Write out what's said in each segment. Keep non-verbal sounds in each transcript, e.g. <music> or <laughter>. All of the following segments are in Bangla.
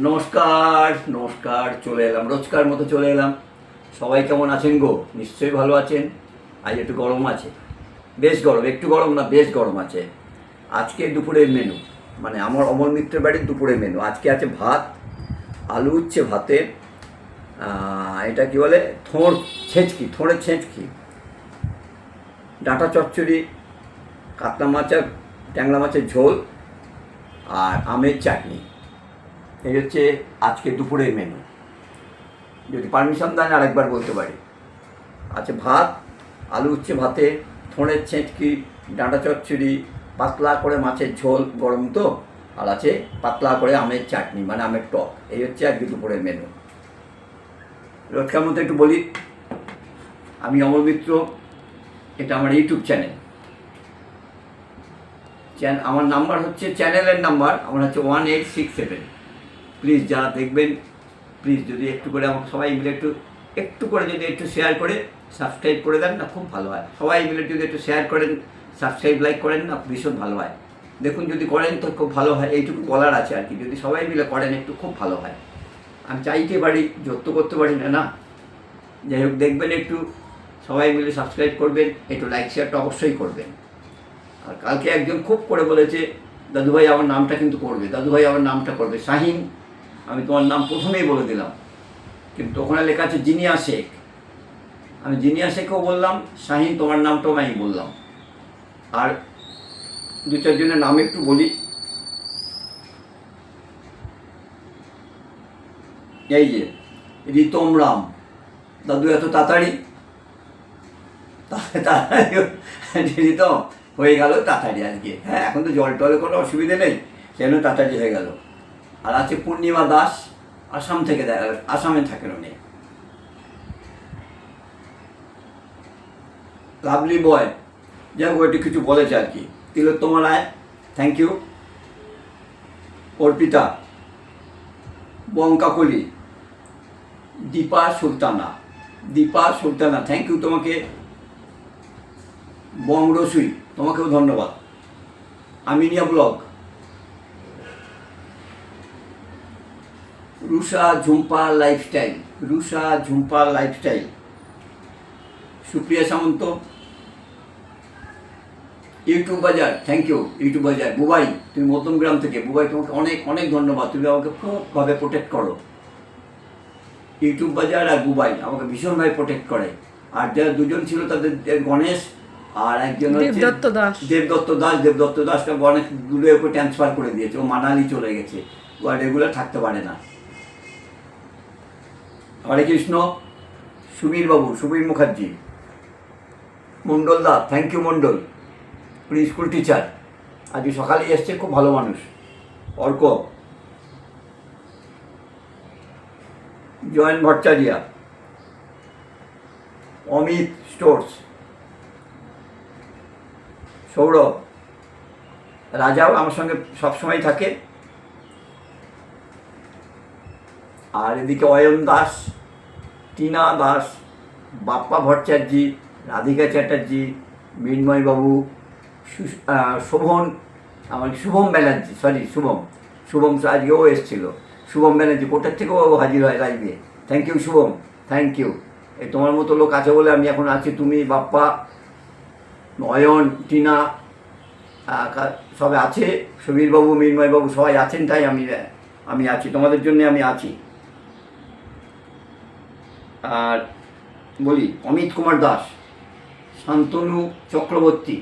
নমস্কার নমস্কার, চলে এলাম, রোজকার মতো চলে এলাম। সবাই কেমন আছেন গো? নিশ্চয়ই ভালো আছেন। আজ একটু গরম আছে। বেশ গরম, একটু গরম না, বেশ গরম আছে। আজকে দুপুরের মেনু মানে আমার অমর মিত্রের বাড়ির দুপুরের মেনু আজকে আছে ভাত, আলু উচ্ছে ভাতে এটা কি বলে? থোঁড়, ছেঁচকি, থোঁড়ের ছেঁচকি। ডাঁটা চচ্চড়ি, কাতলা মাছের, ট্যাংরা মাছের ঝোল, আর আমের চাটনি। এই হচ্ছে আজকে দুপুরের মেনু যদি পারমিশন দেন আরেকবার বলতে পারি। আছে ভাত, আলু উচ্ছে ভাতে থোঁড়ের ছেঁচকি, ডাঁটা চচ্চড়ি, পাতলা করে মাছের ঝোল গরম তো, আর আছে পাতলা করে আমের চাটনি মানে আমের টক। এই হচ্ছে আজকে দুপুরের মেনু রোজকার মতো একটু বলি। আমি অমর মিত্র, এটা আমার ইউটিউব চ্যানেল চ্যান আমার নাম্বার হচ্ছে চ্যানেলের নাম্বার আমার হচ্ছে one eight six seven please যারা দেখবেন প্লিজ যদি একটু করে আমাকে সবাই মিলে একটু একটু করে যদি একটু শেয়ার করে সাবস্ক্রাইব করে দেন না, খুব ভালো হয়। সবাই মিলে যদি একটু শেয়ার করেন সাবস্ক্রাইব লাইক করেন না, ভীষণ ভালো হয়। দেখুন, যদি করেন তো খুব ভালো হয়, এইটুকু বলার আছে আর কি। যদি সবাই মিলে করেন, একটু খুব ভালো হয়। আমি চাইতে পারি যত্ন করতে পারি না না? যাই হোক, দেখবেন একটু, সবাই মিলে সাবস্ক্রাইব করবেন, একটু লাইক শেয়ারটা অবশ্যই করবেন। আর কালকে একজন খুব করে বলেছে, দাদুভাই, আমার নামটা কিন্তু করবে, দাদুভাই, আমার নামটা করবে। শাহিন আমি তোমার নাম প্রথমেই বলে দিলাম। কিন্তু ওখানে লেখা আছে জিনিয়া শেখ। আমি জিনিয়া শেখও বললাম, শাহিন তোমার নামটাও আমি বললাম। আর দু চারজনের নাম একটু বলি। এই যে, রিতম রাম। দাদু, এত তাড়াতাড়ি? রিতম, হয়ে গেল তাড়াতাড়ি আজকে। হ্যাঁ এখন তো জল টলে কোনো অসুবিধে নেই, সেজন্য তাড়াতাড়ি হয়ে গেল। আর আছে পূর্ণিমা দাস, আসাম থেকে আসামে থাকেন উনি। লাভলি বয় যাই হোক কিছু বলেছে আর কি। তিলোত্তমা রায় থ্যাংক ইউ অর্পিতা, বঙ্কাকলি, দীপা সুলতানা। দীপা সুলতানা থ্যাংক ইউ তোমাকে। বং রসুই তোমাকেও ধন্যবাদ। Aminia vlog. Rusha Jhumpa lifestyle Rusha Jhumpa lifestyle Supriya Samanta YouTube Bazar thank you YouTube Bazar Bubai তুমি মধ্যমগ্রাম থেকে বুবাই তোমাকে অনেক অনেক ধন্যবাদ তুমি আমাকে খুবভাবে প্রোটেক্ট করো। ইউটিউব বাজার আর বুবাই আমাকে ভীষণভাবে প্রোটেক্ট করে। আর যারা দুজন ছিল তাদের গণেশ আর একজন দেবদত্ত দাস। দেবদত্ত দাস দেবদত্ত দাসকে অনেক দূরে ওকে ট্রান্সফার করে দিয়েছে ও মানালি চলে গেছে। ও আর রেগুলার থাকতে পারে না। হরে কৃষ্ণ, সুবীর বাবু, সুবীর মুখার্জি, মণ্ডল দা থ্যাংক ইউ মণ্ডল, উনি স্কুল টিচার আজকে সকালে এসছে, খুব ভালো মানুষ, অর্ক। জয়ন ভট্টাচার্যা, অমিত স্টোর্স, সৌরভ, রাজাও আমার সঙ্গে সবসময় থাকে। আর এদিকে অয়ন দাস, টিনা দাস, বাপ্পা ভট্টাচার্যি, রাধিকা চ্যাটার্জি, মৃন্ময়বাবু শোভন, আমার শুভম ব্যানার্জি সরি শুভম। শুভম আজকেও এসেছিল। শুভম ব্যানার্জি, কোটার থেকেও ও হাজির হয় লাইভে thank you Shubham. Thank you এই তোমার মতো লোক আছে বলে আমি এখন আছি তুমি, বাপ্পা, অয়ন, টিনা সবাই আছে সুবীরবাবু মৃন্ময়বাবু সবাই আছেন তাই আমি আমি আছি। তোমাদের জন্য আমি আছি। আর বলি, অমিত কুমার দাস, শান্তনু চক্রবর্তী,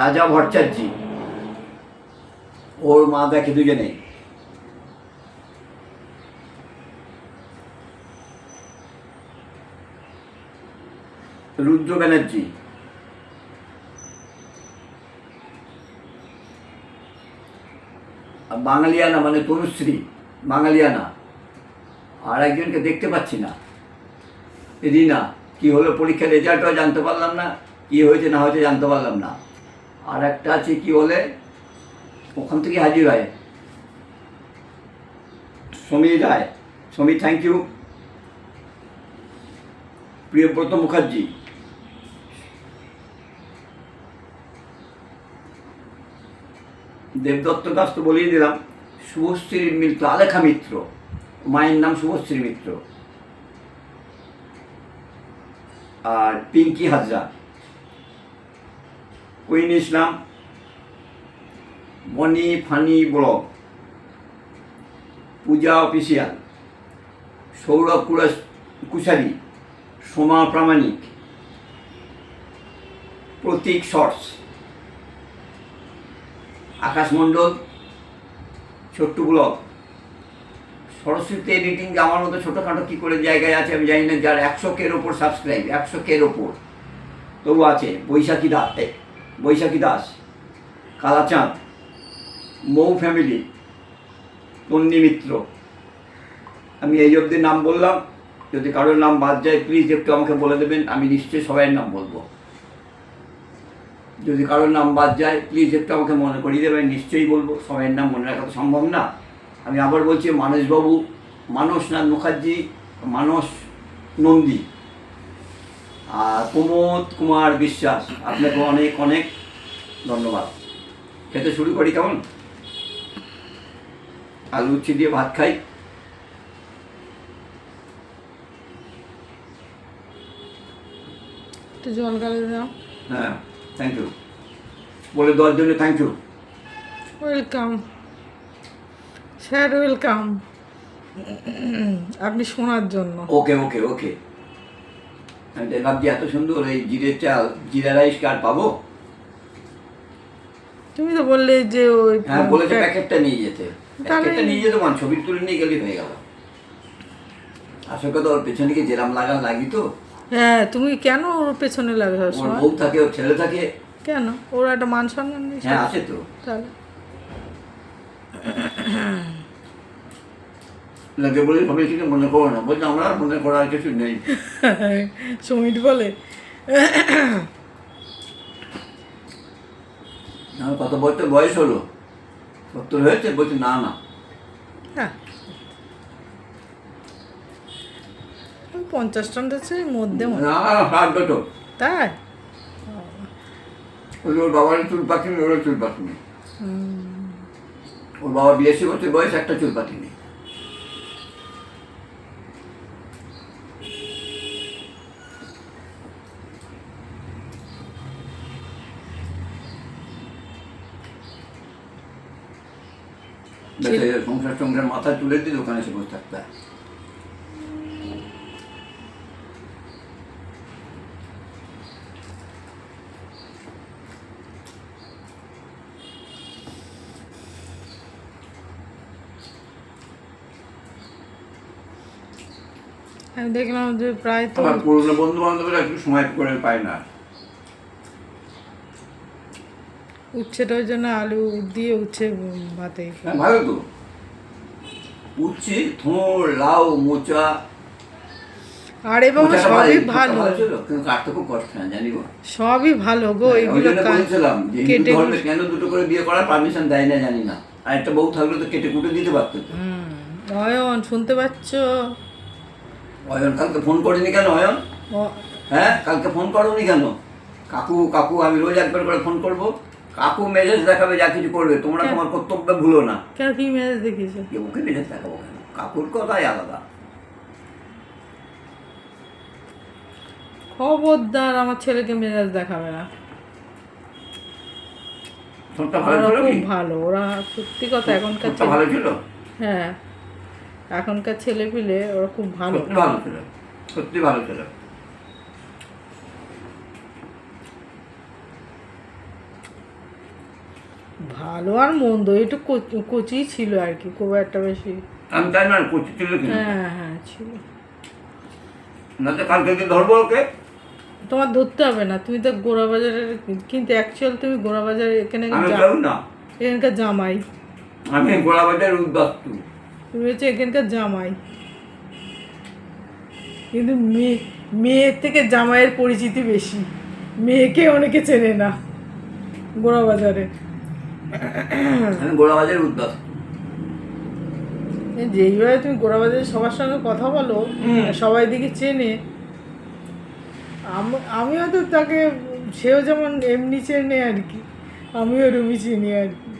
রাজা ভট্টাচার্যি, ওর মা দেখে দুজনে রুদ্র ব্যানার্জি, বাঙালিয়ানা মানে তনুশ্রী, বাঙালিয়ানা। আর একজনকে দেখতে পাচ্ছি না। রিনা, কি হলো পরীক্ষার রেজাল্টও জানতে পারলাম না, কি হয়েছে না হয়েছে জানতে পারলাম না। আর একটা আছে কি বলে, ওখান থেকে হাজির হয়। Samir Roy, Samir thank you Priyabrata Mukherjee. Debdutta Das তো বলিয়ে দিলাম, শুভশ্রীর মিত্র আলেখা মিত্র। মায়ের নাম শুভশ্রী মিত্র। আর Pinki Hazra. Queen Islam Boni funny vlog Puja official Sourav কুরাস Kushari Soma Pramanik Pratik shorts Akash Mondal ছোট্ট ব্লগ সরস্বতী এডিটিং আমার মতো ছোটোখাটো কী করে জায়গায় আছে আমি জানি না, যার একশো কের ওপর সাবস্ক্রাইব একশো কের ওপর। তবু আছে বৈশাখী দাস বৈশাখী দাস, কালাচাঁদ, মৌ ফ্যামিলি তন্নি মিত্র। আমি এই অবধি নাম বললাম, যদি কারোর নাম বাদ যায় প্লিজ একটু আমাকে বলে দেবেন, আমি নিশ্চয়ই সবাইয়ের নাম বলব। যদি কারোর নাম বাদ যায় প্লিজ একটু আমাকে মনে করিয়ে দেবেন, নিশ্চয়ই বলব, সবাইয়ের নাম মনে রাখা তো সম্ভব না। আমি আবার বলছি মানসবাবু মানসনাথ মুখার্জি মানস নন্দী। আর প্রমোদ কুমার বিশ্বাস আপনাকে অনেক অনেক ধন্যবাদ। খেতে শুরু করি কেমন? আলু উচ্ছি দিয়ে ভাত খাই। জল গালে দাও। হ্যাঁ থ্যাংক ইউ বলে দেওয়ার জন্য thank you welcome sir welcome আপনি শোনার জন্য। ওকে ওকে ওকে আমি তো ভাবছি এত সুন্দর এই জিরে চাল জিরা রাইস কার পাবো? তুমি তো বললে যে ওই হ্যাঁ বলেছে প্যাকেটটা নিয়ে যেতে। প্যাকেটটা নিয়ে যেতে মান ছবি তুলে নিয়ে গেলেই হয়ে গেল। আসল কথা ওর পেছনে কি জেরাম লাগান লাগি তো। হ্যাঁ তুমি কেন ওর পেছনে লাগে ওর বউ থাকে ওর ছেলে থাকে। কেন? ওর একটা মান সম্মান নেই হ্যাঁ আছে তো। তাহলে লাগে বলে সবাই কিছু মনে করো না। বলছে আমরা আর মনে করার কিছু নেই। <laughs> সুমিত বলে। আমার কত বছর বয়স হলো। সত্তর হয়েছে বলছে না না। পঞ্চাশ টন্ডার মধ্যে। না সাত বছর তাই? ওর বাবার চুল পাখিনি ওর চুল পাখিনি। ওর বাবা বিরাশি বছর বয়স একটা চুল পাখিনি সংসার তুলে দিয়ে দোকানে এসে বসে থাকতে হয়। আমি দেখলাম যে প্রায় তো বন্ধু বান্ধবরা একটু সময় করে পায় না উচ্ছেটা ওই জন্য আলু দিয়ে উচ্ছে ভাতে। হ্যাঁ ভালো তো। উচ্ছে থোড় লাউ মোচা। আরে বাবা সবই ভালো হয় সবই ভালো গো এগুলো জন্য কা- বলেছিলাম যে হিন্দু কেটে কেন দুটো করে বিয়ে করার পারমিশন দেয় না জানি না। আর একটা বউ থাকলে তো কেটে কুটে দিতে পারতো। অয়ন শুনতে পাচ্ছ? অয়ন কালকে ফোন করিনি কেন অয়ন? হ্যাঁ কালকে ফোন করোনি কেন? কাকু কাকু আমি রোজ একবার করে ফোন করব। কাকু মেজাজ দেখাবে যা কিছু করবে তোমরা। তোমার কর্তব্য ভুলো না। কেন কি মেজাজ দেখিয়েছে? ওকে মেজাজ দেখাবো কেন? কাকুর কথাই আলাদা। খবরদার আমার ছেলেকে মেজাজ দেখাবে না। খুব ভালো ওরা সত্যি কথা এখনকার ভালো ছিল হ্যাঁ এখনকার ছেলে পিলে ওরা খুব ভালো। ভালো ছিল। সত্যি ভালো ছিল। ভালো আর মন্দ একটু কচি- কচি ছিল আর কি খুব একটা বেশি। আমি জানি না করছি ছিল কি হ্যাঁ হ্যাঁ ছিল। না তো কালকে কি ধরবো ওকে? তোমার ধরতে হবে না তুমি তো গোড়া বাজারের কিন্তু অ্যাকচুয়াল তুমি গোড়া বাজারে এখানে আমি জা- যাব না। এখানকার জামাই। আমি গোড়াবাজার উদ্বাস্তু। তুমি হচ্ছে এখানকার জামাই। কিন্তু মেয়ে মেয়ের থেকে জামাইয়ের পরিচিতি বেশি। মেয়েকে অনেকে চেনে না গোড়া বাজারে আমি গোড়াবাজার উদ্বাস্তু যেইভাবে তুমি গোড়াবাজারের সবার সঙ্গে কথা বলো সবাই দিকে চেনে। আম- আমিও তো তাকে সেও যেমন এমনি চেনে আর কি আমিও রুমি চিনি আর কি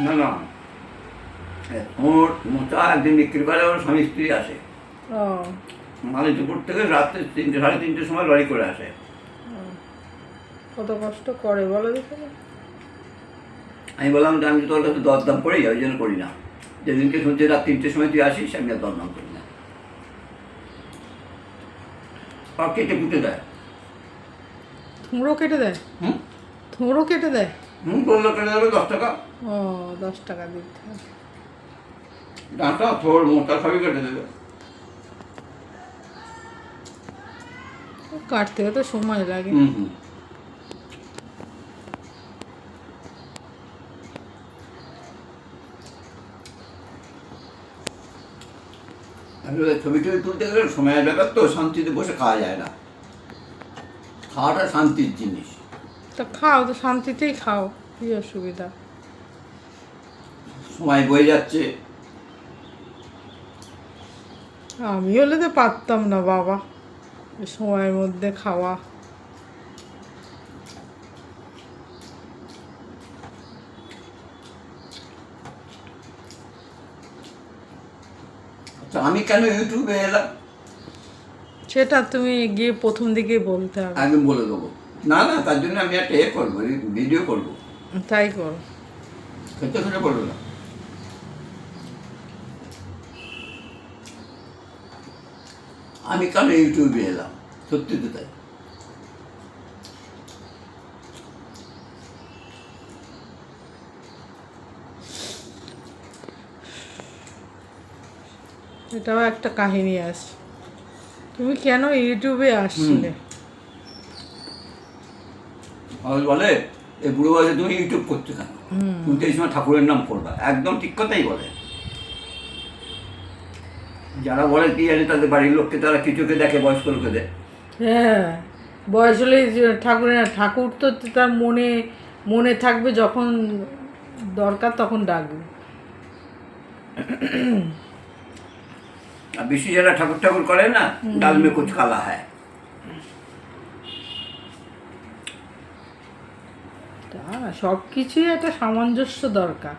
না না ওর মোটা একদিন বিক্রি করে ওর স্বামী স্ত্রী আসে। ও। মালিকপুর থেকে রাত্রে তিনটে সাড়ে তিনটের সময় লরি করে আসে। কত কষ্ট করে বলো দেখে। আমি বললাম যে আমি তোর কাছে দরদাম করি ওই জন্য করি না। যেদিনকে শুনছি রাত তিনটের সময় তুই আসিস আমি আর দরদাম করি না। আর কেটে কুটে দেয়। থুমড়ো কেটে দেয়? হুম? থুমড়ো কেটে দেয়? হুম বলল কেটে দেবে দশ টাকা। ও দশ টাকা দিতে হবে। ডাঁটা থোর মোটা সবই কেটে দেবে। কাটতেও তো সময় লাগে। হুম ছবি টবি তুলতে গেলে সময়ের ব্যাপার তো শান্তিতে বসে খাওয়া যায় না। খাওয়াটা শান্তির জিনিস। তা খাও তো শান্তিতেই খাও কি অসুবিধা। সময় বয়ে যাচ্ছে। আমি হলে তো পারতাম না বাবা। সময়ের মধ্যে খাওয়া। তো আমি কেন ইউটিউবে এলাম? সেটা তুমি গিয়ে প্রথম দিকে বলতে হবে। আমি বলে দেবো। না না তার জন্য আমি একটা এ করব ভিডিও করব। তাই করো। খেতে খেতে বলব না। আমি কেন ইউটিউবে এলাম? সত্যি তো তাই। এটাও একটা কাহিনী আছে। তুমি কেন ইউটিউবে আসছিলে মানুষ বলে এই বুড়ো বয়সে তুমি ইউটিউব করতে কেন? তুমি তো এই সময় ঠাকুরের নাম করবা। একদম ঠিক কথাই বলে। যারা বলে কি জানি তাদের বাড়ির লোককে তারা কিছুকে দেখে বয়স্ক লোকেদের হ্যাঁ বয়স হলে ঠাকুরের ঠাকুর তো তার মনে মনে থাকবে যখন দরকার তখন ডাকবে। আর বেশি যারা ঠাকুর ঠাকুর করে না ডাল মে কুচ কালা হয় সব কিছুই একটা সামঞ্জস্য দরকার।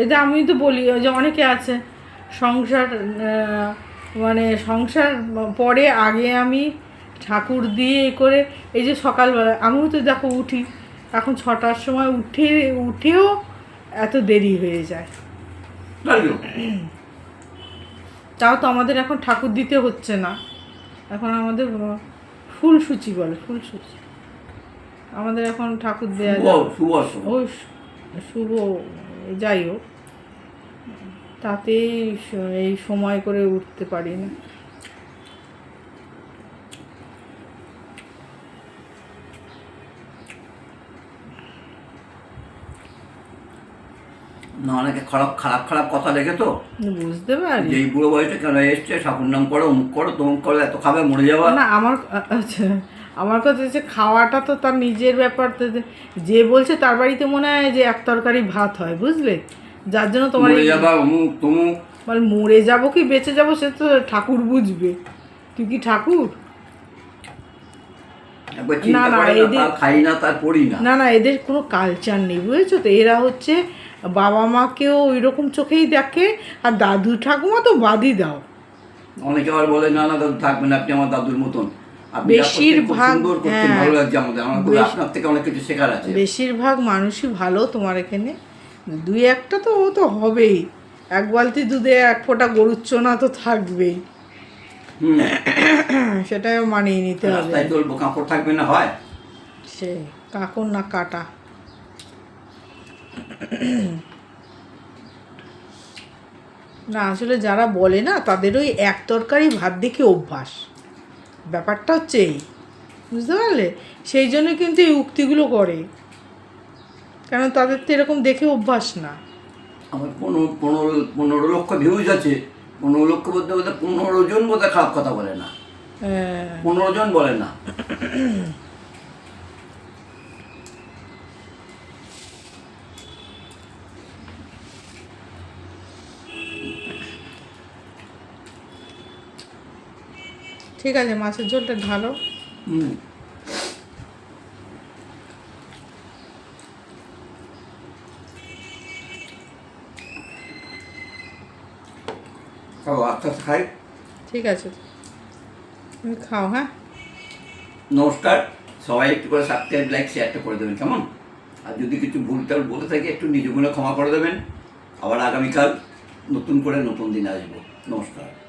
এই যে আমি তো বলি ওই যে অনেকে আছে সংসার মানে সংসার পরে আগে আমি ঠাকুর দিয়ে এ করে এই যে সকালবেলা আমিও তো দেখো উঠি এখন ছটার সময় উঠে উঠেও এত দেরি হয়ে যায়। তাও তো আমাদের এখন ঠাকুর দিতে হচ্ছে না। এখন আমাদের ফুলসূচি বলে ফুলসূচি। আমাদের এখন ঠাকুর দেওয়া যায়। ওই শুভ যাই হোক। তাতেই এই সময় করে উঠতে পারি না। না অনেকে খারাপ খারাপ খারাপ কথা লেখে তো। বুঝতে পারি। এই বুড়ো বয়সে কেন এসছে ঠাকুর নাম করো অমুক করো তমুক করো এত খাবে মরে যাওয়া না আমার আচ্ছা আমার কথা হচ্ছে খাওয়াটা তো তার নিজের ব্যাপার যে- যে বলছে তার বাড়িতে মনে হয় যে এক তরকারি ভাত হয় বুঝলে? যার জন্য তোমার মরে যাবা অমুক তমুক। মানে মরে যাব কি বেঁচে যাব সে তো ঠাকুর বুঝবে। তুই কি ঠাকুর? না, না এদের- খাই না তার পড়ি না। না না এদের কোনো কালচার নেই বুঝেছ তো? এরা হচ্ছে বাবা মাকেও ওই রকম চোখেই দেখে আর দাদু ঠাকুমা তো বাদই দাও। অনেকে আবার বলে না না দাদু থাকবেন আপনি আমার দাদুর মতন। বেশিরভাগ- হ্যাঁ। ভালো লাগছে আমাদের। আমার আপনার থেকে অনেক কিছু শেখার আছে। বেশিরভাগ মানুষই ভালো তোমার এখানে। দুই একটা তো ও তো হবেই। এক বালতি দুধে এক ফোঁটা গরুর চোনা তো থাকবেই। সেটাও মানিয়ে নিতে হবে। থাকবে না হয়? সে কাকর না কাটা। না আসলে যারা বলে না তাদের ওই এক তরকারি ভাত দেখে অভ্যাস। ব্যাপারটা হচ্ছে এই। বুঝতে পারলে? সেই জন্য কিন্তু এই উক্তিগুলো করে। কারণ তাদের তো এরকম দেখে অভ্যাস না। আমার পনেরো পনেরো পনেরো লক্ষ ভিউজ আছে। পনেরো লক্ষ বলতে বলতে পনেরো জন বলতে খারাপ কথা বলে না। হ্যাঁ, পনেরো জন বলে না। ঠিক আছে মাছের ঝোলটা ঢালো। হুম খাও আস্তে খাই। ঠিক আছে। তুমি খাও হ্যাঁ? নমস্কার। সবাই একটু করে সাবস্ক্রাইব লাইক শেয়ারটা করে দেবেন কেমন? আর যদি কিছু ভুল টাল বলে থাকি একটু নিজগুলো ক্ষমা করে দেবেন। আবার আগামীকাল নতুন করে নতুন দিন আসব। নমস্কার।